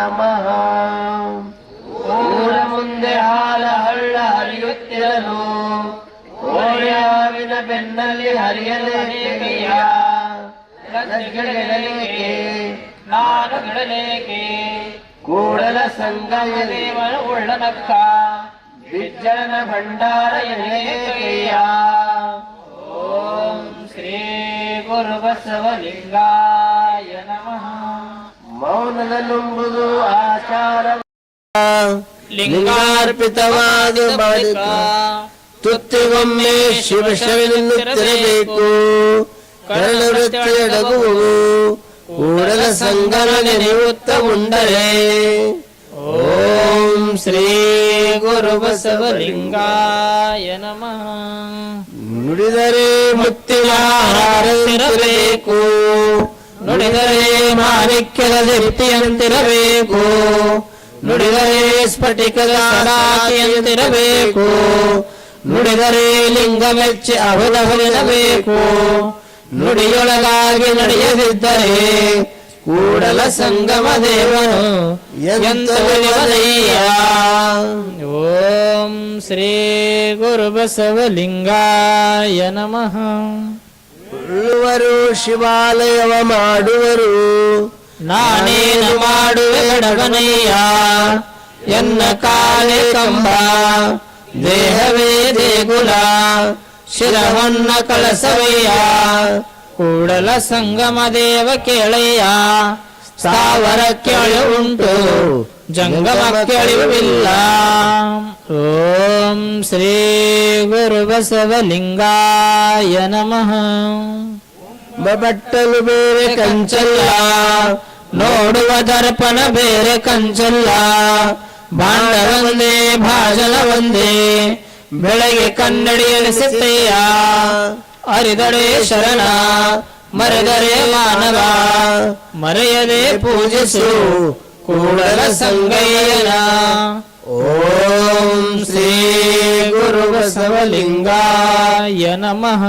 ನಮಃ ಊರ ಮುಂದೆ ಹಾಲ ಹಳ್ಳ ಹರಿಯುತ್ತಿರಲು ಓಯಾವಿನ ಬೆನ್ನಲ್ಲಿ ಹರಿಯಲೇಕೆಯ ಗಿಡಲೇಕೆ ನಾನು ಗಿಡಲೇಕೆ ಕೂಡಲ ಸಂಗಮ ದೇವನ ಉಳ್ಳನಕ್ಕ ವಿಜ್ಜನ ಭಂಡಾರ ಎಳೆಕೆಯ ಓಂ ಶ್ರೀ ಗುರು ಬಸವಲಿಂಗಾಯ ನಮಃ. ಮೌನದ ನುಂಬುದು ಆಚಾರ. ಲಿಂಗಾರ್ಪಿತವಾದ ಬಳಿಕ ತುತ್ತಿಗೊಮ್ಮೆ ಶಿವ ತಿರಬೇಕು ಕರಳು ವೃತ್ತಿ ಅಡಗುವುದು ಕೂಡಲ ಸಂಗಮ ನೆನೆಯುತ್ತ ಉಂಡರೆ ಓಂ ಶ್ರೀ ಗುರು ಬಸವಲಿಂಗಾಯ ನಮಃ. ನುಡಿದರೆ ಮುತ್ತಿನ ಹಾರತಿರಬೇಕು ನುಡಿದರೆ ಮಾಣಿಕ್ಯದ ದೀಪ್ತಿಯಂತಿರಬೇಕು ನುಡಿದರೆ ಸ್ಫಟಿಕದ ಸಡಾಕಿಯಂತಿರಬೇಕು ನುಡಿದರೆ ಲಿಂಗ ಮೆಚ್ಚಿ ಅವಧವನಿರಬೇಕು ನುಡಿಯೊಳಗಾಗಿ ನಡೆಯದಿದ್ದರೆ ಕೂಡಲ ಸಂಗಮ ದೇವನು ಎಂತವನಿವದಯ್ಯ ಓಂ ಶ್ರೀ ಗುರು ಬಸವಲಿಂಗಾಯ ನಮಃ. ಉಳ್ಳುವರು, ಶಿವಾಲಯವ ಮಾಡುವರು. ನಾನೇನು ಮಾಡುವೆ ಎನ್ನ ಕಾಲೆ ಕಂಬ, ದೇಹವೇ ದೇಗುಲ, ಶಿರವನ್ನ ಕಳಸವಯ್ಯ. ಕೂಡಲ ಸಂಗಮ ದೇವ ಕೇಳಯ್ಯ ಕೇಳ ಅಳಿವುಂಟು ಜಂಗಮಕ್ಕೆ ಅಳಿವಿಲ್ಲ ಓಂ ಶ್ರೀ ಗುರು ಬಸವಲಿಂಗಾಯ ನಮಃ. ಬಟ್ಟಲು ಬೇರೆ ಕಂಚಲ್ಲ, ನೋಡುವ ದರ್ಪಣ ಬೇರೆ ಕಂಚಲ್ಲ. ಬಾಂಡ ಒಂದೇ ಭಾಜನ ಒಂದೇ, ಬೆಳಗ್ಗೆ ಕನ್ನಡಿ ಎಣಿಸುತ್ತೆಯ ಅರಿದಡೆ ಶರಣ, ಮರೆದರೆ ಮಾನವ, ಮರೆಯದೆ ಪೂಜಿಸು. ಕೂಡಲ ಸಂಗಯ್ಯನ ಓಂ ಶ್ರೀ ಗುರು ಬಸವಲಿಂಗಾಯ ನಮಃ.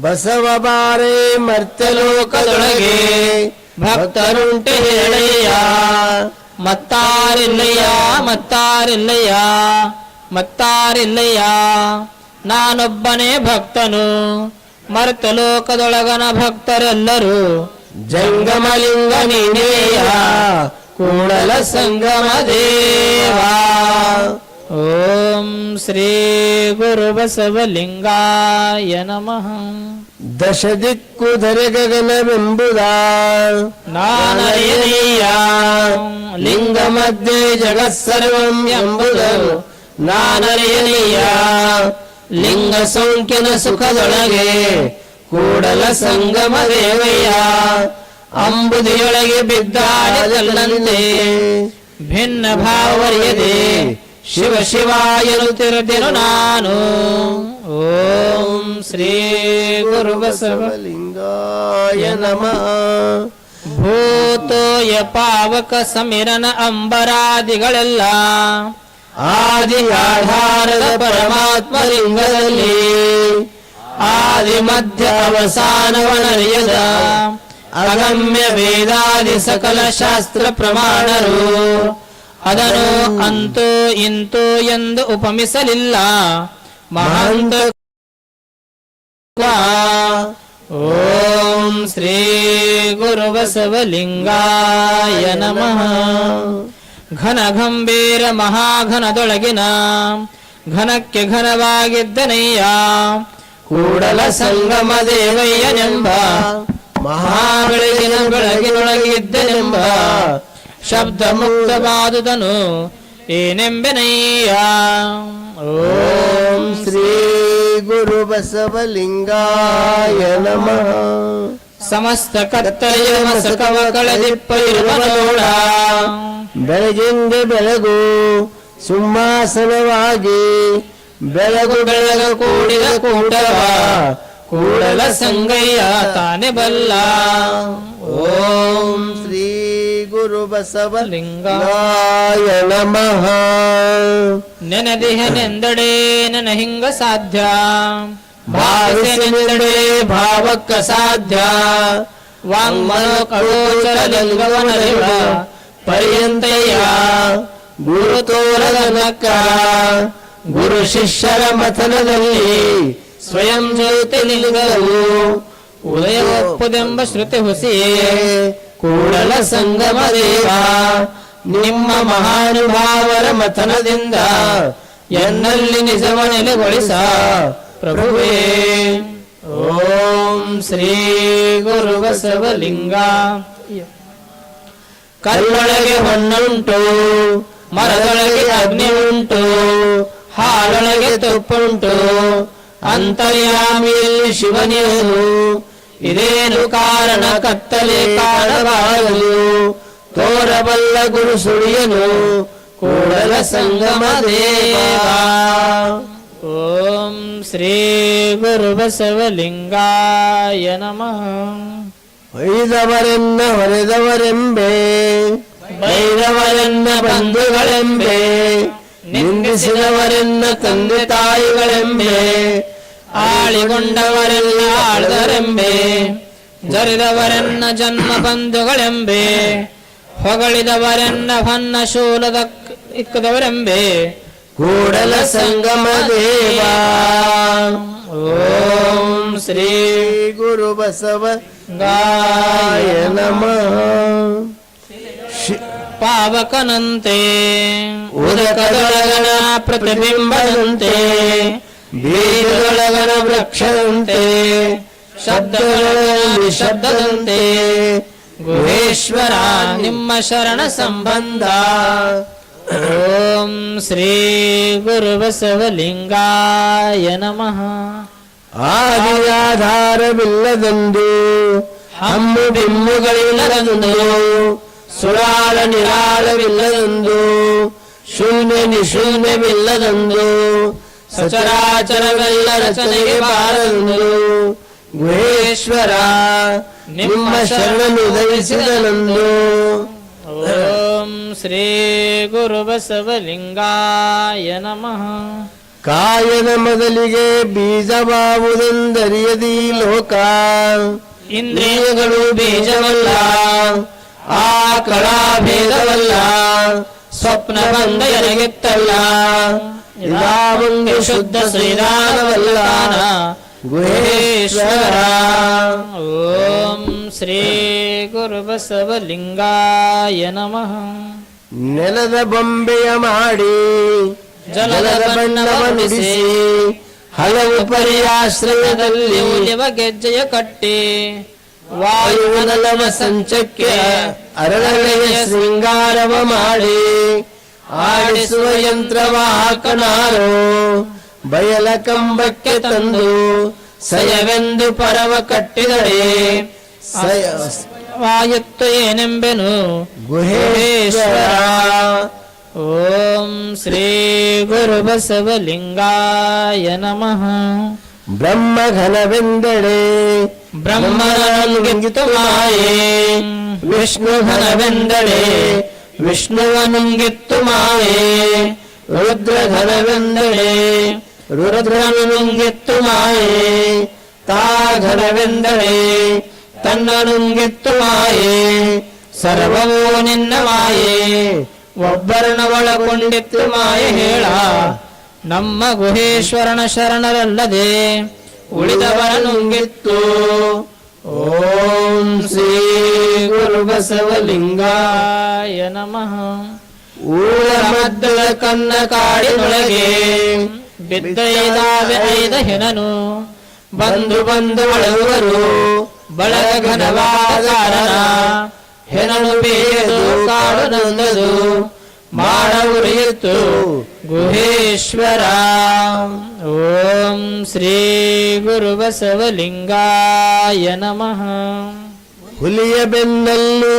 ಬಸವ ಬಾರೆ ಮರ್ತಲೋಕದೊಳಗೆ ಭಕ್ತರುಂಟೆ ಹೇಳಯ್ಯ. ಮತ್ತಾರಿಲ್ಲಯ್ಯ ಮತ್ತಾರಿಲ್ಲಯ್ಯ ಮತ್ತಾರಿಲ್ಲಯ್ಯ. ನಾನೊಬ್ಬನೇ ಭಕ್ತನು. ಮರ್ತ ಲೋಕದೊಳಗನ ಭಕ್ತರೆಲ್ಲರೂ. ಜಂಗಮಲಿಂಗ ನೀನೇಯ. ಕೂಡಲ ಸಂಗಮ ದೇವಾ. ಓಂ ಶ್ರೀ ಗುರು ಬಸವಲಿಂಗಾಯ ನಮಃ. ದಶ ದಿಕ್ಕು ಧರೆ ಗಗನವೆಂಬುದ ನಾನಯನೀಯ ಲಿಂಗ ಮಧ್ಯೆ ಜಗತ್ಸರ್ವಂ ಎಂಬುದ ನಾನರಿಯನೀಯ. ಲಿಂಗ ಸೌಂಖ್ಯನ ಸುಖದೊಳಗೆ ಕೂಡಲ ಸಂಗಮ ದೇವಯ್ಯ. ಅಂಬುದಿಯೊಳಗೆ ಬಿದ್ದಾಡದಲ್ಲಂತೆ ಭಿನ್ನ ಭಾವರಿಯದೆ ಶಿವ ಶಿವ ಎನ್ನುತ್ತಿರದಿರು ನಾನು. ಓಂ ಶ್ರೀ ಗುರು ನಮ ಲಿಂಗಾಯ ನಮಃ. ಭೂತೋಯ ಪಾವಕ ಸಮಿರನ ಅಂಬರಾದಿಗಳೆಲ್ಲ ಆದಿ ಆಧಾರದ ಪರಮಾತ್ಮ ಲಿಂಗದಲ್ಲಿ ಆದಿ ಮಧ್ಯ ಅವಸಾನವನರಿಯದ ಅಗಮ್ಯ ವೇದಾದಿ ಸಕಲ ಶಾಸ್ತ್ರ ಪ್ರಮಾಣರು. ಅದನು ಅಂತೂ ಇಂತೂ ಎಂದು ಉಪಮಿಸಲಿಲ್ಲ. ಮಹಾಂತ ಓಂ ಶ್ರೀ ಗುರುಬಸವಲಿಂಗಾಯ ನಮಃ. ಘನ ಗಂಭೀರ ಮಹಾಘನದೊಳಗಿನ ಘನಕ್ಕೆ ಘನವಾಗಿದ್ದನಯ್ಯ ಕೂಡಲ ಸಂಗಮ ದೇವಯ್ಯನೆಂಬ ಮಹಾಬೆಳಗಿನ ಬೆಳಗಿನೊಳಗಿದ್ದನೆಂಬ ಶಬ್ದ ಮುಕ್ತವಾದುದನು ಏನೆಂಬೆನಯ್ಯ? ಓಂ ಶ್ರೀ ಗುರು ಬಸವಲಿಂಗಾಯ ನಮಃ. ಸಮಸ್ತ ಕರ್ತಯ ಮಸಕವ ಕಳೆದಿಪ್ಪ ಇರುವ ನೋಡ. ಬೆಳಗಿಂದ ಬೆಳಗು ಸಿಂಹಾಸನವಾಗಿ ಬೆಳಗು ಬೆಳಗ ಕೂಡಿದ ಕೂಟವ ಕೂಡಲ ಸಂಗಯ್ಯ ತಾನೆ ಬಲ್ಲ. ಓಂ ಶ್ರೀ ಗುರು ಬಸವಲಿಂಗಾಯ ಲಿಂಗ ನಮಃ ನೆನದಿಹನೆಂದಡೆ ನನ ಹಿಂಗ ಸಾಧ್ಯ. ಭಾವಿಸಿನೆಂದಡೆ ಭಾವಕ್ಕ ಸಾಧ್ಯ. ವಾಂಗ್ಮನೋ ಕಳೋಚರ ಲಿಂಗವನರಿವ ಪರ್ಯಂತಯ್ಯ ಗುರು ತೋರದ ನಕ್ಕ ಗುರು ಶಿಷ್ಯರ ಮಥನದಲ್ಲಿ ಸ್ವಯಂ ಜ್ಯೋತಿಲಿಂಗವು ಉದಯವಪ್ಪುದೆಂಬ ಶ್ರುತಿ ಹುಸಿ. ಕೂಡಲ ಸಂಗಮ ದೇವ, ನಿಮ್ಮ ಮಹಾನುಭಾವರ ಮಥನದಿಂದ ಎನ್ನಲ್ಲಿ ನಿಜವ ನೆಲೆಗೊಳಿಸ. ಪ್ರಭುವೇ, ಓಂ ಶ್ರೀ ಗುರು ಬಸವಲಿಂಗ. ಕಲ್ಲೊಳಗೆ ಹೊಣ್ಣುಂಟು ಮರದೊಳಗೆ ಅಗ್ನಿ ಉಂಟು ಹಾಡೊಳಗೆ ತುಪ್ಪುಂಟು ಅಂತರ್ಯಾಮಿಯಲ್ಲಿ ಶಿವನಿಯನು ಇದೇನು ಕಾರಣ? ಕತ್ತಲೆ ಕಾಣಬಾರಲು ತೋರಬಲ್ಲ ಗುರು ಸುಳಿಯನು. ಕೂಡಲ ಸಂಗಮ ದೇವ. ಓಂ ಶ್ರೀ ಗುರು ಬಸವಲಿಂಗಾಯ ನಮಃ. ಒಯ್ದವರೆನ್ನ ಹೊರೆದವರೆಂಬೆ ಬೈದವರೆನ್ನ ಬಂಧುಗಳೆಂಬೆ. ನಿಂದಿಸಿದವರೆನ್ನ ತಂದೆ ತಾಯಿಗಳೆಂಬೆ, ಆಳಿಗೊಂಡವರೆಲ್ಲ ಆಳ್ದರೆಂಬೆ, ಜರಿದವರೆನ್ನ ಜನ್ಮ ಬಂಧುಗಳೆಂಬೆ, ಹೊಗಳಿದವರೆನ್ನ ಹೊನ್ನ ಶೂಲದ ಇಕ್ಕದವರೆಂಬೆ. ಕೂಡಲ ಸಂಗಮ ದೇವ. ಓಂ ಶ್ರೀ ಗುರು ಬಸವ ಗಾಯ ನಮಃ. ಪಾವಕನಂತೆ. ಉದಕದೊಳಗನ ಪ್ರತಿಬಿಂಬದಂತೆ. ಬೀಜದೊಳಗನ ವೃಕ್ಷದಂತೆ. ಶಬ್ದದೊಳಗನ ಶಬ್ದದಂತೆ. ಗುಹೇಶ್ವರ, ನಿಮ್ಮ ಶರಣ ಸಂಬಂಧ. ಓಂ ಶ್ರೀ ಗುರುಬಸವಲಿಂಗಾಯ ನಮಃ. ಆದಿಯಾಧಾರವಿಲ್ಲದಂದು, ಹಮ್ಮು ಬಿಮ್ಮುಗಳಿಲ್ಲದಂದು ಸುಳಾಳ ನಿರಾಳವಿಲ್ಲದಂದು ಶೂನ್ಯ ನಿಶೂನ್ಯವಿಲ್ಲದಂದು ಸಚರಾಚರವೆಲ್ಲ ರಚನೆಗೆ ಬಾರದಂದು ಗುಹೇಶ್ವರ ನಿಮ್ಮ ಶರಣನು ಉದಯಿಸಿದನಂದು. ಓಂ ಶ್ರೀ ಗುರು ಬಸವಲಿಂಗಾಯ ನಮಃ. ಕಾಯನ ಮೊದಲಿಗೆ ಬೀಜವಾವುದೆಂದರಿಯದಿ ಲೋಕ ಇಂದ್ರಿಯಗಳು ಬೀಜವಲ್ಲ ಆ ಕಳಾ ಭೇದವಲ್ಲ ಸ್ವಪ್ನ ಬಂದ ಎನಗಿತ್ತಲ್ಲ ಇದಾವಂಗೆ ಶುದ್ಧ ಶ್ರೀರಾಮವಲ್ಲ ಗುಹೇಶ್ವರ. ಓಂ ಶ್ರೀ ಗುರು ಬಸವಲಿಂಗಾಯ ನಮಃ. ನೆಲದ ಬೊಂಬೆಯ ಮಾಡಿ ಜಲದ ಬಣ್ಣವನ್ನಿಸಿ ಹಲವು ಪರಿಯಾಶ್ರಯದಲ್ಲಿ ಗೆಜ್ಜೆಯ ಕಟ್ಟಿ. ವಾಯುವನಲವ ಸಂಚಕ್ಕೆ ಅರಳೆಯ ಶೃಂಗಾರವ ಮಾಡಿ ಆಡಿಸುವ ಯಂತ್ರವಾಹಕನಾರೋ ಬಯಲ ಕಂಬಕ್ಕೆ ತಂದು ಸಯವೆಂದು ಪರವ ಕಟ್ಟಿದಳೆ ಸಯ ವಾಯುತ್ತು ಏನೆಂಬೆನು? ಗುಹೇಶ್ವರ. ಓಂ ಶ್ರೀ ಗುರು ಬಸವಲಿಂಗಾಯ ನಮಃ. ಬ್ರಹ್ಮಘನವೆಂದಡೆ ಬ್ರಹ್ಮನುಂಗಿತು ವಿಷ್ಣುಧನವೆಂದಳೆ ವಿಷ್ಣು ಘನವೆಂದಡೆ ವಿಷ್ಣುವನುಂಗಿತ್ತು ಮಾಯೇ ರುದ್ರಘನವೆಂದಡೆ ರುದ್ರನುಂಗಿತ್ತು ಮಾಯೇ ತಾ ಘನವೆಂದಡೆ ತನ್ನನುಂಗಿತ್ತು ಮಾಯೇ ಸರ್ವವೂ ನಿನ್ನ ಮಾಯೇ ಒಬ್ಬರನ ಒಳಗೊಂಡಿತ್ತು ಮಾಯೆ ಹೇಳ. ನಮ್ಮ ಗುಹೇಶ್ವರನ ಶರಣರಲ್ಲದೆ ಉಳಿದವರ ನುಂಗಿತ್ತು ಓಂ ಶ್ರೀ ಲಿಂಗಾಯ ನಮಃ. ಊರ ಮದ್ದಳ ಕನ್ನ ಕಾಡಿನೊಳಗೆ ಬಿದ್ದೈದಾವೆ ಐದ ಹೆಣನು ಬಂದು ಬಂದು ಬಳಗುವರು ಬಳಗ ಘನವಾದ ಕಾರಣ ಹೆಣನು ಬೇಯದು ಕಾಡು ನಂದದು. ಮಾಡ ಉರಿಯಿತು ಗುಹೇಶ್ವರ. ಓಂ ಶ್ರೀ ಗುರು ಬಸವಲಿಂಗಾಯ ನಮಃ. ಹುಲಿಯ ಬೆನ್ನಲ್ಲಿ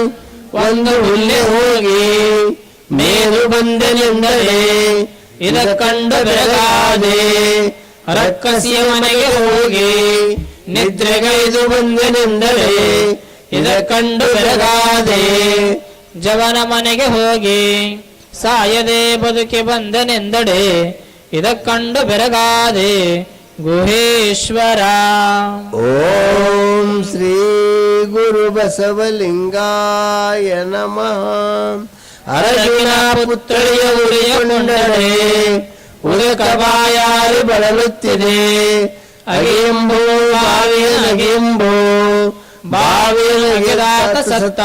ಒಂದು ಹುಲ್ಲೆ ಹೋಗಿ, ಮೇಲು ಬಂದನೆಂದರೆ ಇದ ಕಂಡು ಬೆಳಗಾದೆ ರಕ್ಕಸಿಯ ಮನೆಗೆ ಹೋಗಿ ನಿದ್ರೆಗೈದು ಬಂದನೆಂದರೆ ಇದ ಕಂಡು ಬೆಳಗಾದೆ ಜವನ ಮನೆಗೆ ಹೋಗಿ ಸಾಯದೆ ಬದುಕಿ ಬಂದನೆಂದಡೆ ಇದ ಕಂಡು ಬೆರಗಾದೆ ಗುಹೇಶ್ವರ. ಓಂ ಶ್ರೀ ಗುರು ಬಸವಲಿಂಗಾಯ ನಮಃ. ಅರಗಿನ ಪುತ್ರಿಯ ಉರಿಯಕೊಂಡರೆ ಉದಕಬಾಯಾರು ಬಳಲುತ್ತಿದೆ. ಅಗೆಂಬೋ, ಬಾವಿಯ ನಗೆಂಬೋ, ಬಾವಿಯ ನಗೆದಾತ ಸತ್ತ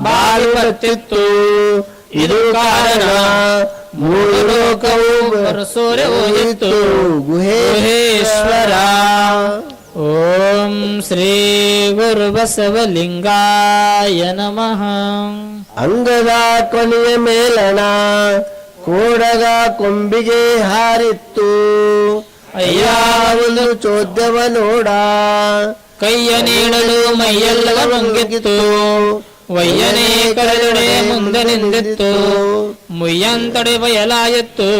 ಬಾವಿ ಬರ್ತಿತ್ತು ಇದು ಕಾರಣ ಮೂರು ಲೋಕವು ಹೋಗಿತ್ತು. ಗುಹೇಶ್ವರ. ಓಂ ಶ್ರೀ ಗುರು ಬಸವಲಿಂಗಾಯ ನಮಃ. ಅಂಗದ ಕೊನೆಯ ಮೇಲಣ ಕೂಡಗ ಕೊಂಬಿಗೆ ಹಾರಿತ್ತು. ಅಯ್ಯ. ಒಂದು ಚೋದ್ಯವ ನೋಡ. ಕೈಯ ನೀಡಲು ಮೈಯೆಲ್ಲ ನುಂಗಿತ್ತು ವಯ್ಯನೇ ಕರೆದೊಡೆ ಮುಂದೆ ನಿಂದಿತ್ತು ಮುಯ್ಯಂತಡೆ ಬಯಲಾಯಿತ್ತು,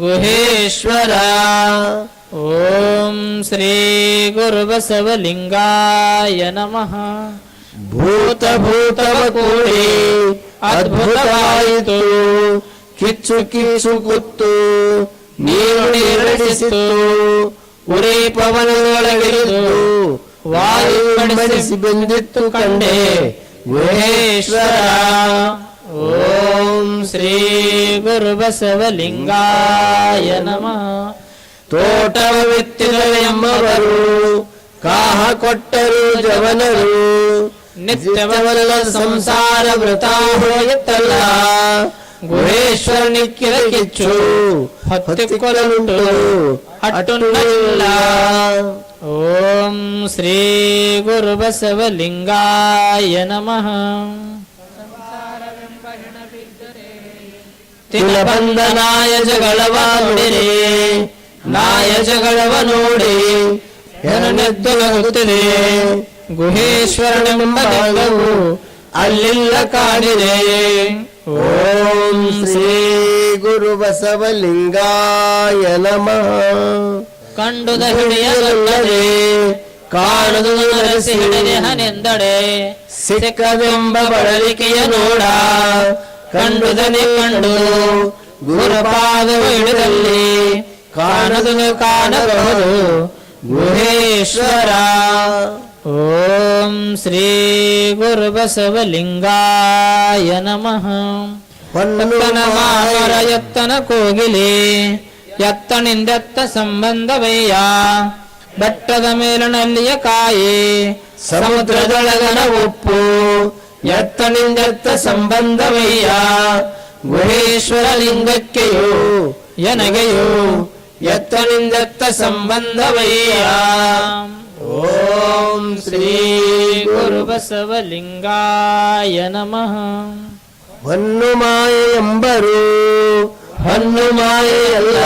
ಗುಹೇಶ್ವರ. ಓಂ ಶ್ರೀ ಗುರು ಬಸವಲಿಂಗಾಯ ನಮಃ. ಭೂತ ಭೂತವ ಕೂಡಿ ಅದ್ಭುತವಾಯಿತು, ಕಿಚ್ಚು ಕಿಚ್ಚು ಕುತ್ತು, ನೀರು ನೀರಡಿಸಿತು ಉರಿ ಪವನದೊಳಗಿರಿದು ವಾಯು ಬಂದಿತ್ತು ಕಂಡೆ. ಗುಹೇಶ್ವರ ಓಂ ಶ್ರೀ ಗುರು ಬಸವಲಿಂಗಾಯ ನಮಃ ತೋಟವಿತ್ತಿದರೆಂಬವರು ಕಾಹ ಕೊಟ್ಟರು ಜವನರು ನಿತ್ಯವಲ್ಲ ಸಂಸಾರ ವೃತ ಹೋಯಿತಲ್ಲ ಗುಹೇಶ್ವರ ನಿಕ್ಕಿದ ಕಿಚ್ಚು ಹೊತ್ತಿಕೊಳ್ಳುಂಟು ಅಟ್ಟುಲ್ಲ ಓಂ ಶ್ರೀ ಗುರು ಬಸವಲಿಂಗಾಯ ನಮಃ ತಿಲ ಬಂದ ನಾಯ ಜಗಳವ ನೋಡಿರಿ ನಾಯ ಜಗಳವ ನೋಡಿ ಹೆಣನೆದ್ದೊಲಗುತ್ತದೆ ಗುಹೇಶ್ವರನೆಂಬ ಲಿಂಗವು ಅಲ್ಲಿಲ್ಲ ಕಾಡಿದೆ. ಓಂ ಶ್ರೀ ಗುರು ಬಸವಲಿಂಗಾಯ ನಮಃ. ಕಂಡುದ ಹಿಡಿಯಲಲ್ಲದೆ ಕಾಣದು ನರಸಿ ಹಿಡಿದೆಹನೆಂದಡೆ ಸಿಕ್ಕವೆಂಬ ಬಳಲಿಕೆಯ ನೋಡ ಕಂಡುದನೆ ಕಂಡು ಗುರುಪಾದ ಹಿಡಿದಲ್ಲಿ ಕಾಣದು ಕಾಣಬಹುದು. ಗುಹೇಶ್ವರ. ಓಂ ಶ್ರೀ ಗುರು ಬಸವಲಿಂಗಾಯ ನಮಃ. ಎತ್ತನ ಮಾಮರ ಎತ್ತನ ಕೋಗಿಲೆ ಎತ್ತನಿಂದೆತ್ತ ಸಂಬಂಧವಯ್ಯ. ಬೆಟ್ಟದ ಮೇಲನಲ್ಲಿಯ ಕಾಯಿ, ಸಮುದ್ರದೊಳಗನ ಉಪ್ಪು ಎತ್ತನಿಂದೆತ್ತ ಸಂಬಂಧವಯ್ಯ. ಗುಹೇಶ್ವರ ಲಿಂಗಕ್ಕೆಯೋ ಎನಗೆಯು ಎತ್ತನಿಂದೆತ್ತ ಸಂಬಂಧವಯ್ಯ ಓಂ ಶ್ರೀ ಗುರು ಬಸವಲಿಂಗಾಯ ನಮಃ ಹೊನ್ನು ಎಂಬರು ಹೊನ್ನು ಮಾಯೆಯಲ್ಲ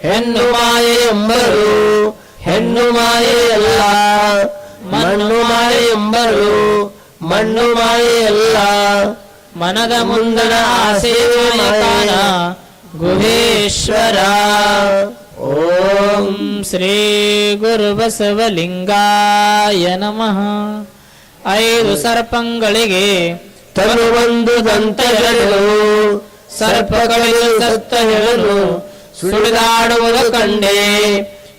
ಹೆಣ್ಣು ಮಾಯೆ ಎಂಬರು ಹೆಣ್ಣು ಮಾಯೆಯಲ್ಲ ಮಣ್ಣು ಮಾಯೆ ಎಂಬರು ಮಣ್ಣು ಮಾಯೆಯಲ್ಲ ಮನದ ಮುಂದಣ ಆಸೆಯ ಕಾಣ ಗುಹೇಶ್ವರ. ಓಂ ಶ್ರೀ ಗುರು ಬಸವಲಿಂಗಾಯ ನಮಃ. ಐದು ಸರ್ಪಂಗಳಿಗೆ ತನು ಒಂದು ದಂತ ಹೇಳು ಸರ್ಪಗಳಿಗೆ ಸತ್ತ ಹೇಳಲು ಸುಳಿದಾಡುವುದು ಕಂಡೆ.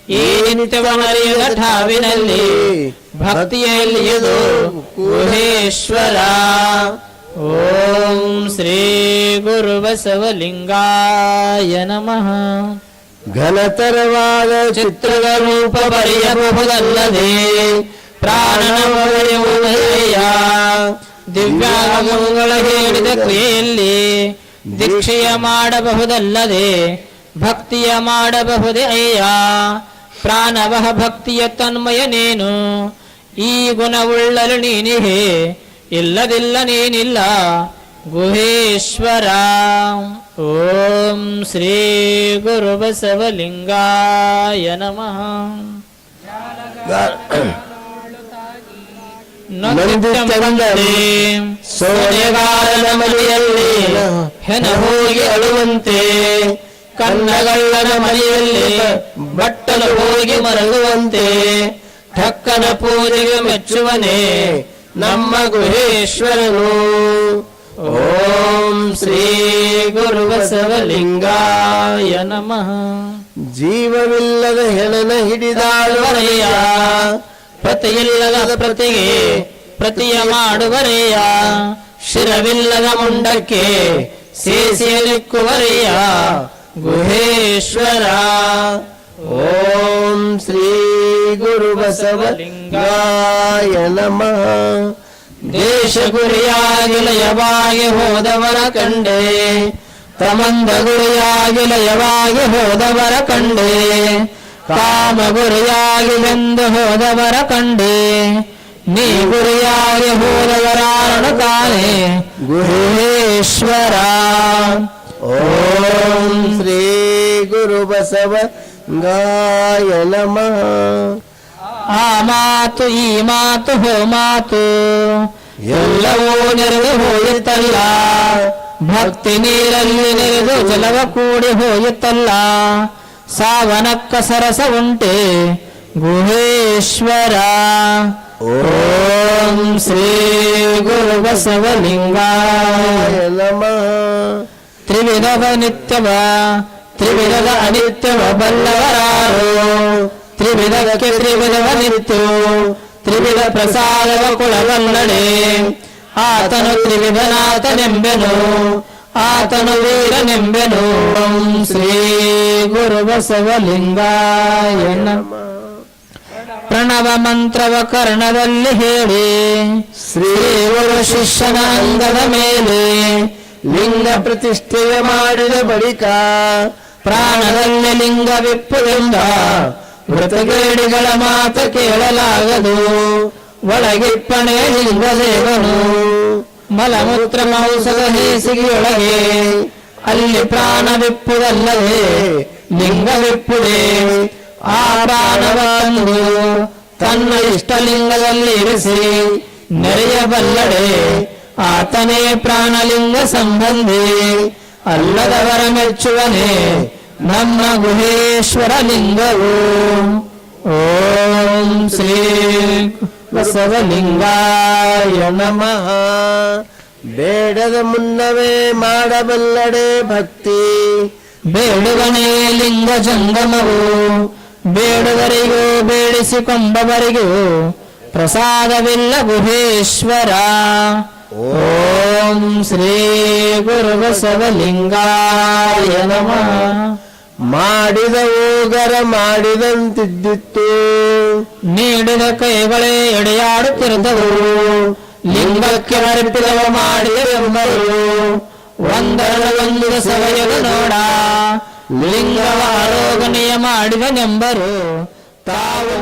ಈ ನಿತ್ಯವನರಿಯದ ಠಾವಿನಲ್ಲಿ ಭಕ್ತಿಯಲ್ಲಿಯದು ಗುಹೇಶ್ವರ. ಗುರು ಬಸವಲಿಂಗಾಯ ನಮಃ ಘನತರವಾದ ಚಿತ್ರದ ರೂಪ ಬರೆಯಬಹುದಲ್ಲದೆ ದಿವ್ಯಾಂಗಗಳ ಹೇಳಿದ ಕ್ರಿಯೆಯಲ್ಲಿ ದೀಕ್ಷೆಯ ಮಾಡಬಹುದಲ್ಲದೆ ಭಕ್ತಿಯ ಮಾಡಬಹುದೇ ಅಯ್ಯ ಪ್ರಾಣವಹ ಭಕ್ತಿಯ ತನ್ಮಯ ನೀನು ಈ ಗುಣವುಳ್ಳಲು ನೀನಿಹೆ ಇಲ್ಲದಿಲ್ಲ ನೀನಿಲ್ಲ ಗುಹೇಶ್ವರ. ಓಂ ಶ್ರೀ ಗುರು ಬಸವಲಿಂಗಾಯ ನಮಃ. ಮನೆಯಲ್ಲಿ ಹೆಣ ಹೋಗಿ ಅಳುವಂತೆ, ಕನ್ನಗಳ್ಳನ ಮನೆಯಲ್ಲಿ ಬಟ್ಟಲು ಹೋಗಿ ಮರಳುವಂತೆ, ಠಕ್ಕನ ಪೂಜೆಗೆ ಮೆಚ್ಚುವನೆ ನಮ್ಮ ಗುಹೇಶ್ವರನು. ಓಂ ಶ್ರೀ ಗುರು ಬಸವಲಿಂಗಾಯ ನಮಃ. ಜೀವವಿಲ್ಲದ ಹೆಣನ ಹಿಡಿದಾಳುವರೆಯ ಪ್ರತಿಯಿಲ್ಲದ ಪ್ರತಿಗೆ ಪ್ರತಿಯ ಮಾಡುವರೆಯ. ಶಿರವಿಲ್ಲದ ಮುಂಡಕ್ಕೆ ಸೇಸಿಯಲಿಕ್ಕುವರೆಯ ಗುಹೇಶ್ವರ. ಓಂ ಶ್ರೀ ಗುರು ನಮಃ. ದೇಶ ಹೋದವರ ಕಂಡೆ ತಮಂದ ಗುರಿಯಾಗಿ ಲಯವಾಗಿ ಹೋದವರ ಕಂಡೆ ಕಾಮ ಗುರಿಯಾಗಿ ಬೆಂದು ಹೋದವರ ಕಂಡೆ ನೀ ಗುರಿಯಾಗಿ ಹೋದವರಾರಣ ಕಾಣೆ ಗುಹೇಶ್ವರ. ಓಂ ಶ್ರೀ ಗುರು ಬಸವಲಿಂಗಾಯ ನಮಃ. ಆ ಮಾತು ಈ ಮಾತು ಹೋ ಮಾತು. ಎಲ್ಲವೂ ನೆರೆದು ಹೋಯಿತಲ್ಲ ಭಕ್ತಿ ನೀರಲ್ಲಿ ನೆರೆದು ಜಲವ ಕೂಡಿ ಹೋಯಿತಲ್ಲ ಸಾವನಕ್ಕ ಸರಸ ಉಂಟೆ ಗುಹೇಶ್ವರ. ಓಂ ಶ್ರೀ ಗುರು ಬಸವಲಿಂಗಾಯ ನಮಃ. ತ್ರಿವಿಧವ ನಿತ್ಯವ. ತ್ರಿವಿಧದ ಅನಿತ್ಯವ ಬಲ್ಲವರಾರು. ತ್ರಿವಿಧಕ್ಕೆ ತ್ರಿವಿಧವ ನಿತ್ಯವು ತ್ರಿವಿಧ ಪ್ರಸಾದವ ಕುಳವಲ್ಲಡೆ ಆತನು ತ್ರಿವಿಧನಾಥನೆಂಬೆನು. ಆತನು ವೀರನೆಂಬೆನು. ಶ್ರೀ ಗುರು ಬಸವಲಿಂಗಾಯ ನಮಃ. ಪ್ರಣವ ಮಂತ್ರವ ಕರ್ಣದಲ್ಲಿ ಹೇಳಿ. ಶ್ರೀ ಗುರು ಶಿಷ್ಯನ ಅಂಗದ ಮೇಲೆ ಲಿಂಗ ಪ್ರತಿಷ್ಠೆಯ ಮಾಡಿದ ಬಳಿಕ ಪ್ರಾಣದಲ್ಲಿ ಲಿಂಗವಿಪ್ಪುದೆಂಬ ಮೃತಗೇಡಿಗಳ ಮಾತ ಕೇಳಲಾಗದು ಒಳಗಿಪ್ಪಣೆ ಲಿಂಗದೇವನು ಮಲಮೂತ್ರ ಮಾಂಸದ ಹೇಸಿಗೆಯೊಳಗೆ ಅಲ್ಲಿ ಪ್ರಾಣವಿಪ್ಪುದಲ್ಲದೆ ಲಿಂಗವಿಪ್ಪುದೆ ಆ ಪ್ರಾಣವನ್ನು ತನ್ನ ಇಷ್ಟಲಿಂಗದಲ್ಲಿ ಇರಿಸಿ ನೆರೆಯಬಲ್ಲಡೆ ಆತನೇ ಪ್ರಾಣಲಿಂಗ ಸಂಬಂಧಿ ಅಲ್ಲದವರ ಮೆಚ್ಚುವನೆ ನಮ್ಮ ಗುಹೇಶ್ವರ ಲಿಂಗವು. ಓಂ ಶ್ರೀ ಬಸವಲಿಂಗಾಯ ನಮಃ. ಬೇಡದ ಮುನ್ನವೇ ಮಾಡಬಲ್ಲಡೆ ಭಕ್ತಿ. ಬೇಡುವನೇ ಲಿಂಗ ಜಂಗಮವು. ಬೇಡುವರಿಗೂ ಬೇಡಿಸಿಕೊಂಡವರಿಗೂ ಪ್ರಸಾದವಿಲ್ಲ ಗುಹೇಶ್ವರ. ಓಂ ಶ್ರೀ ಗುರು ಬಸವಲಿಂಗಾಯ ನಮಃ ಮಾಡಿದ ಓಗರ ಮಾಡಿದಂತಿದ್ದಿತ್ತು. ನೀಡಿದ ಕೈಗಳೇ ಎಡೆಯಾಡುತ್ತಿರುತ್ತವರು ಲಿಂಗಕ್ಕೆ ಅರ್ಪಿತವ ಮಾಡಿದರೆಂಬರು ಒಂದರ ಒಂದು ಸವಯದ ನೋಡ ಲಿಂಗವ ಆರೋಗಣೆಯ ಮಾಡಿದನೆಂಬರು, ತಾವು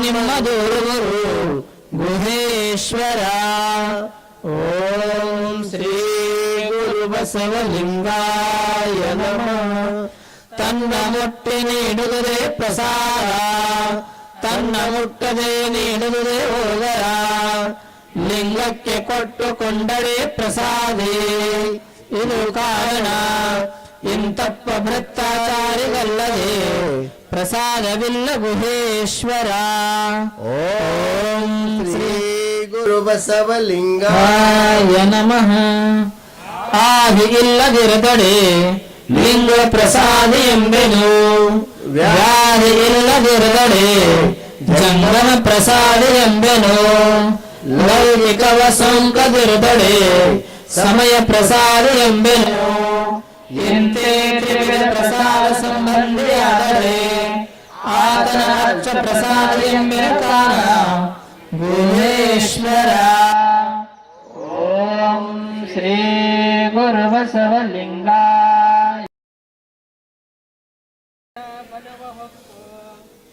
ನಿಮ್ಮ ದೂರುವರು, ಗುಹೇಶ್ವರ. ಓಂ ಶ್ರೀ ಗುರು ಬಸವಲಿಂಗಾಯ ನಮಃ ತನ್ನ ಮುಟ್ಟಿ ನೀಡುವುದೇ ಪ್ರಸಾದ ತನ್ನ ಮುಟ್ಟದೆ ನೀಡುವುದೇ ಹೋಗರ ಲಿಂಗಕ್ಕೆ ಕೊಟ್ಟುಕೊಂಡರೆ ಪ್ರಸಾದೇ ಇದು ಕಾರಣ ಇಂತಪ್ಪ ಭೃತ್ತಾಚಾರಿಗಲ್ಲದೆ ಪ್ರಸಾದವಿಲ್ಲ ಗುಹೇಶ್ವರ ಓಂ ಶ್ರೀ ಗುರು ಬಸವಲಿಂಗ ಆಯ ನಮಃ ಆದಿಗಿಲ್ಲದಿರದಡೆ ಲಿಂಗ ಪ್ರಸಾದ ಎಂಬೆನು ವ್ಯಾಧಿ ಇಲ್ಲದಿರದಡೆ ಜಂಗಮ ಪ್ರಸಾದ ಎಂಬೆನು ಲೌಕಿಕವ ಸೋಂಕದಿರದಡೆ ಸಮಯ ಪ್ರಸಾದ ಎಂಬೆನು ಎಂತೆ ತ್ರಿವಿಧ ಪ್ರಸಾದ ಸಂಬಂಧಿಯಾದರೆ ಆತನ ಅಚ್ಚ ಪ್ರಸಾದ ಎಂಬೆನ ಕಾರಣ ಗುಹೇಶ್ವರ ಓಂ ಶ್ರೀ ಗುರು ಬಸವಲಿಂಗಾಯ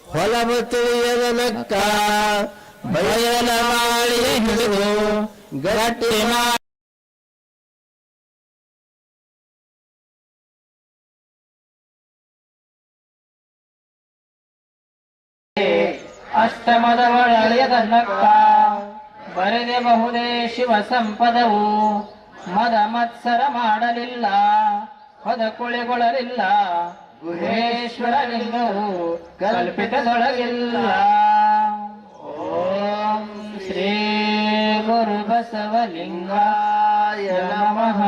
ಹೊಲವು ತಿಳಿಯದನಕ್ಕ ಬಯಲ ಮಾಡಿ ಹಿಡಿದು ಗಟ್ಟಿ ಮಾಡಿ ಅಷ್ಟಮದ ಒಳೆಯದನ್ನಕ್ಕ ಬರೆದೆ ಬಹುದೇ ಶಿವ ಸಂಪದವು. ಮದ ಮತ್ಸರ ಮಾಡಲಿಲ್ಲ, ಪದ ಕುಳಿಗೊಳ್ಳಲಿಲ್ಲ ಗುಹೇಶ್ವರ ಲಿಂಗವು ಕಲ್ಪಿತದೊಳಗಿಲ್ಲ. ಓಂ ಶ್ರೀ ಗುರು ಬಸವಲಿಂಗಾಯ ನಮಃ.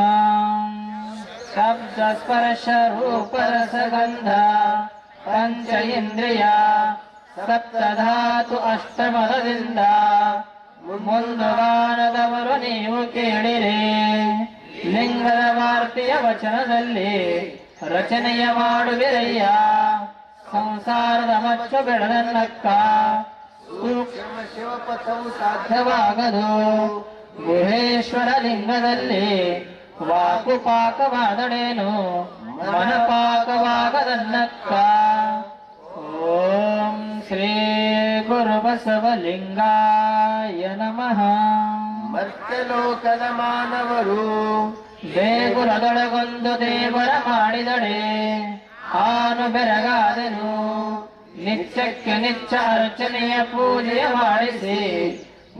ಶಬ್ದ ಸ್ಪರ್ಶ ರೂಪ ರಸಗಂಧ ಪಂಚ ಇಂದ್ರಿಯ, ಸಪ್ತಧಾತು ಅಷ್ಟಮದದಿಂದ ಮುಂದುಗಾನದವರು ನೀವು ಕೇಳಿರಿ. ಲಿಂಗದ ವಾರ್ತೆಯ ವಚನದಲ್ಲಿ ರಚನೆಯ ಮಾಡುವಿರಯ್ಯ ಸಂಸಾರದ ಮಚ್ಚ ಬೆಳೆದನ್ನಕ್ಕ ಸೂಕ್ಷ್ಮ ಶಿವಪಥವು ಸಾಧ್ಯ ಸಾಧ್ಯವಾಗದು. ಗುಹೇಶ್ವರ ಲಿಂಗದಲ್ಲಿ ವಾಕುಪಾಕವಾದಡೇನು ಮನಪಾಕವಾಗದನ್ನಕ್ಕ. ಓಂ ಶ್ರೀ ಗುರು ಬಸವಲಿಂಗಾಯ ನಮಃ. ಮರ್ತ್ಯಲೋಕದ ಮಾನವರು ದೇಗುಲದೊಳಗೊಂದು ದೇವರ ಮಾಡಿದಡೆ. ಆನು ಬೆರಗಾದನು ನಿತ್ಯಕ್ಕೆ ನಿತ್ಯ ಅರ್ಚನೆಯ ಪೂಜೆಯ ಮಾಡಿಸಿ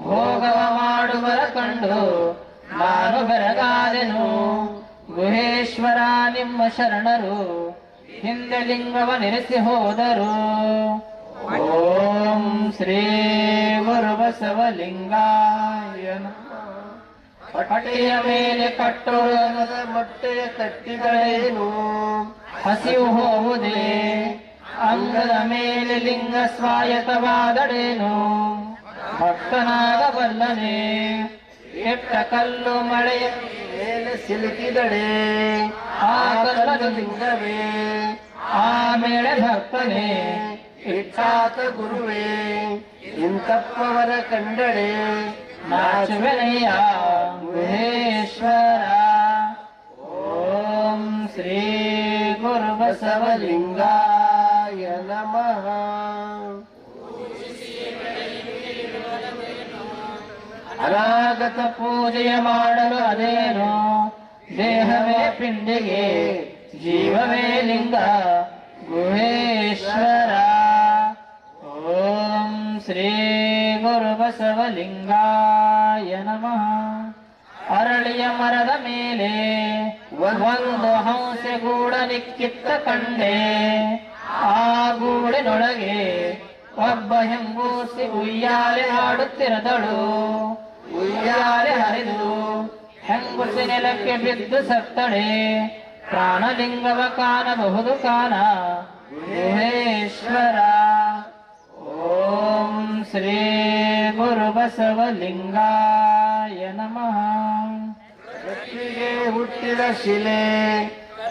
ಭೋಗವ ಮಾಡುವರ ಕಂಡು ನಾನು ಬೆರಗಾದೆನು. ಗುಹೇಶ್ವರ ನಿಮ್ಮ ಶರಣರು ಹಿಂದೆ ಲಿಂಗವ ನೆನೆಸಿ ಹೋದರು. ಶ್ರೀ ಗುರು ಬಸವಲಿಂಗಾಯ ನಮಃ. ಪಟ್ಟೆಯ ಮೇಲೆ ಕಟ್ಟೋಣದ ಮೊಟ್ಟೆಯ ತಟ್ಟಿಗಳೇನು? ಹಸಿವು ಹೋಗುವುದೇ ಅಂಗದ ಮೇಲೆ ಲಿಂಗ ಸ್ವಾಯತವಾದಡೇನು ಭಕ್ತನಾಗಬಲ್ಲನೆ? ಕೆಟ್ಟ ಕಲ್ಲು ಮಳೆಯ ಮೇಲೆ ಸಿಲುಕಿದಡೆ ಆ ಕಲ್ಲದ ಲಿಂಗವೇ ಆಮೇಲೆ ಭಕ್ತನೇ? ಇಟ್ಟಾತ ಗುರುವೇ, ಇಂತಪ್ಪವರ ಕಂಡಡೆ ನಾಚುವೆನೆಯ ಗುಹೇಶ್ವರ. ಓಂ ಶ್ರೀ ಗುರುಬಸವಲಿಂಗಾಯ ಬಸವಲಿಂಗಾಯ ನಮಃ. ಅನಾಗತ ಪೂಜೆಯ ಮಾಡಲು ಅದೇನು? ದೇಹವೇ ಪಿಂಡಿಗೆ, ಜೀವವೇ ಲಿಂಗ, ಗುಹೇಶ್ವರ. ಶ್ರೀ ಗುರು ಬಸವಲಿಂಗಾಯ ನಮಃ. ಅರಳಿಯ ಮರದ ಮೇಲೆ ಒಂದು ಹಂಸೆ ಗೂಡ ನಿಕ್ಕಿತ್ತ ಕಂಡೆ. ಆ ಗೂಡಿನೊಳಗೆ ಒಬ್ಬ ಹೆಂಗೂಸಿ ಉಯ್ಯಾಲೆ ಹಾಡುತ್ತಿರದಳು. ಉಯ್ಯಾಲೆ ಹರಿದು ಹೆಂಗುಸಿ ನೆಲಕ್ಕೆ ಬಿದ್ದು ಸತ್ತಳೆ. ಪ್ರಾಣಲಿಂಗವ ಕಾಣಬಹುದು ಕಾಣ. ಗುಹೇಶ್ವರ. ಓಂ ಶ್ರೀ ಗುರು ನಮಃ ಲಕ್ಷ್ಮಿಗೆ ಹುಟ್ಟಿದ ಶಿಲೆ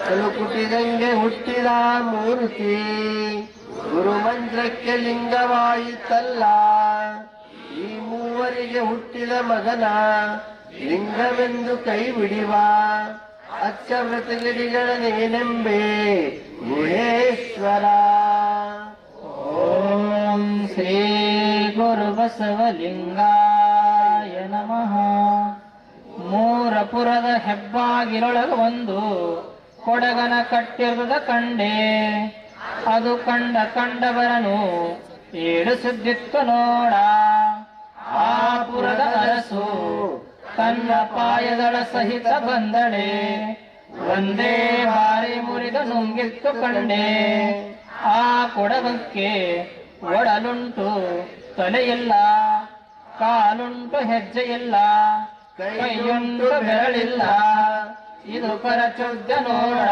ಕಲುಕುಟಿದಂಗೆ ಹುಟ್ಟಿದ ಮೂರ್ತಿ. ಗುರು ಮಂತ್ರಕ್ಕೆ ಲಿಂಗವಾಯಿತಲ್ಲ, ಈ ಮೂವರಿಗೆ ಹುಟ್ಟಿದ ಮಗನ ಲಿಂಗವೆಂದು ಕೈ ಬಿಡಿವ ಅಚ್ಚ ವ್ರತಗಿರಿಗಳನ್ನೇನೆಂಬೆ ಗುಹೇಶ್ವರ. ಓಂ ಶ್ರೀ ಗುರು ಬಸವಲಿಂಗಾಯ ನಮಃ. ಮೂರಪುರದ ಹೆಬ್ಬಾಗಿರೊಳಗ ಒಂದು ಕೊಡಗನ ಕಟ್ಟಿರದ ಕಂಡೆ. ಅದು ಕಂಡ ಕಂಡವರನು ಸುದ್ದಿತ್ತು ನೋಡ. ಆ ಪುರದ ಅರಸು ತನ್ನ ಪಾಯದಳ ಸಹಿತ ಬಂದಳೆ. ಒಂದೇ ಬಾರಿ ಮುರಿದ ನುಂಗಿತ್ತು ಕಂಡೆ. ಆ ಕೊಡಗಕ್ಕೆ ಒಡಲುಂಟು. ತಲೆಯಿಲ್ಲ, ಕಾಲುಂಟು ಹೆಜ್ಜೆ ಇಲ್ಲ ಕೈಯುಂಟು ಬೆರಳಿಲ್ಲ. ಇದು ಪರಚುದ್ದ ನೋಡ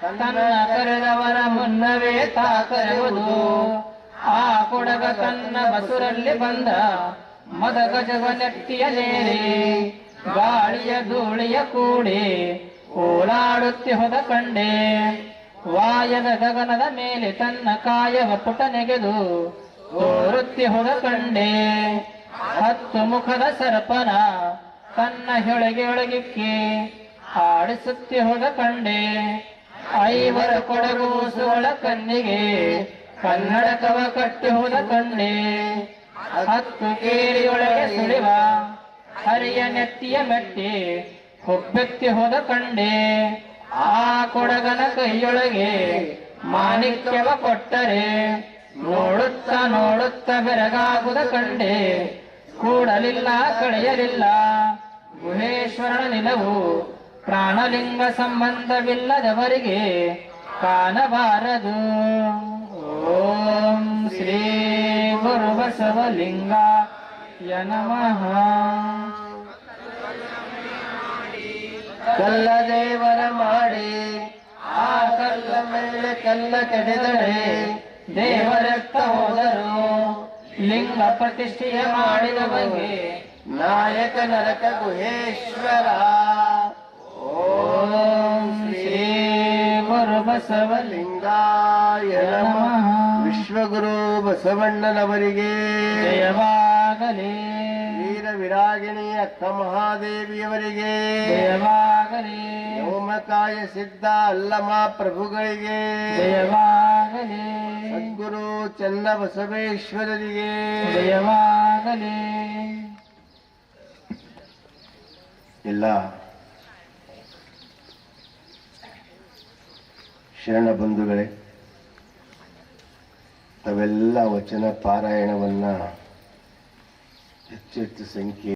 ತನ್ನ ಕರೆದವರ ಮುನ್ನವೇ ತಾ ಕರೆಯುವುದು ಆ ಕೊಡಗ ತನ್ನ ಬಸುರಲ್ಲಿ ಬಂದ ಮದ ಗಜವ ನೆತ್ತಿಯಲೇರಿ ಗಾಳಿಯ ಧೂಳಿಯ ಕೂಡಿ ಓಲಾಡುತ್ತಿ ಹೋದ ಕಂಡೆ. ವಾಯದ ಗಗನದ ಮೇಲೆ ತನ್ನ ಕಾಯವ ಪುಟ ನೆಗೆದು ತೋರುತ್ತಿ ಹೋದ ಕಂಡೆ ಹತ್ತು ಮುಖದ ಸರ್ಪನ ತನ್ನ ಹೆಳಗೆ ಒಳಗಿಕ್ಕಿ ಆಡಿಸುತ್ತಿ ಹೋದ ಕಂಡೆ. ಐವರ ಕೊಡಗೂಸುಗಳ ಕಣ್ಣಿಗೆ ಕನ್ನಡಕವ ಕಟ್ಟಿ ಹೋದ ಕಂಡೆ. ಹತ್ತು ಕೇರಿಯೊಳಗೆ ಸುಳಿವ ಹರಿಯ ನೆತ್ತಿಯ ಮೆಟ್ಟಿ ಹುಬ್ಬೆತ್ತಿ ಹೋದ ಕಂಡೆ. ಆ ಕೊಡಗನ ಕೈಯೊಳಗೆ ಮಾಣಿಕ್ಯವ ಕೊಟ್ಟರೆ ನೋಡುತ್ತ ನೋಡುತ್ತ ಬೆರಗಾಗುದ ಕಂಡೆ. ಕೂಡಲಿಲ್ಲ, ಕಳೆಯಲಿಲ್ಲ. ಗುಹೇಶ್ವರನ ನಿಲವು ಪ್ರಾಣಲಿಂಗ ಸಂಬಂಧವಿಲ್ಲದವರಿಗೆ ಕಾಣಬಾರದು. ಓಂ ಶ್ರೀ ಗುರು ಬಸವಲಿಂಗ ನಮಃ ಕಲ್ಲ ದೇವರ ಮಾಡಿ, ಆ ಕಲ್ಲ ಮೇಲೆ ಕಲ್ಲ ಕೆಡೆದಡೆ ದೇವರತ್ತ ಹೋದರು ಲಿಂಗ ಪ್ರತಿಷ್ಠೆಯ ಮಾಡಿದ ಬಗ್ಗೆ ನಾಯಕ ನರಕ ಗುಹೇಶ್ವರ. ಓಂ ಶ್ರೀ ಬಸವಲಿಂಗಾಯ ಬಸವಲಿಂಗ ಲಿಂಗಾಯ ನಮಃ. ವಿಶ್ವಗುರು ಬಸವಣ್ಣನವರಿಗೆ. ಜಯವಾಗಲಿ. ವೀರ ವಿರಾಗಿಣಿ ಅಕ್ಕ ಮಹಾದೇವಿಯವರಿಗೆ ಜಯವಾಗಲಿ ವ್ಯೋಮಕಾಯ ಸಿದ್ಧ ಅಲ್ಲಮ ಪ್ರಭುಗಳಿಗೆ. ಜಯವಾಗಲಿ ಸದ್ಗುರು ಚನ್ನಬಸವೇಶ್ವರರಿಗೆ. ಜಯವಾಗಲಿ ಎಲ್ಲ ಶರಣ ಬಂಧುಗಳೇ ತಾವೆಲ್ಲ ವಚನ ಪಾರಾಯಣವನ್ನ ಹೆಚ್ಚು ಹೆಚ್ಚು ಸಂಖ್ಯೆ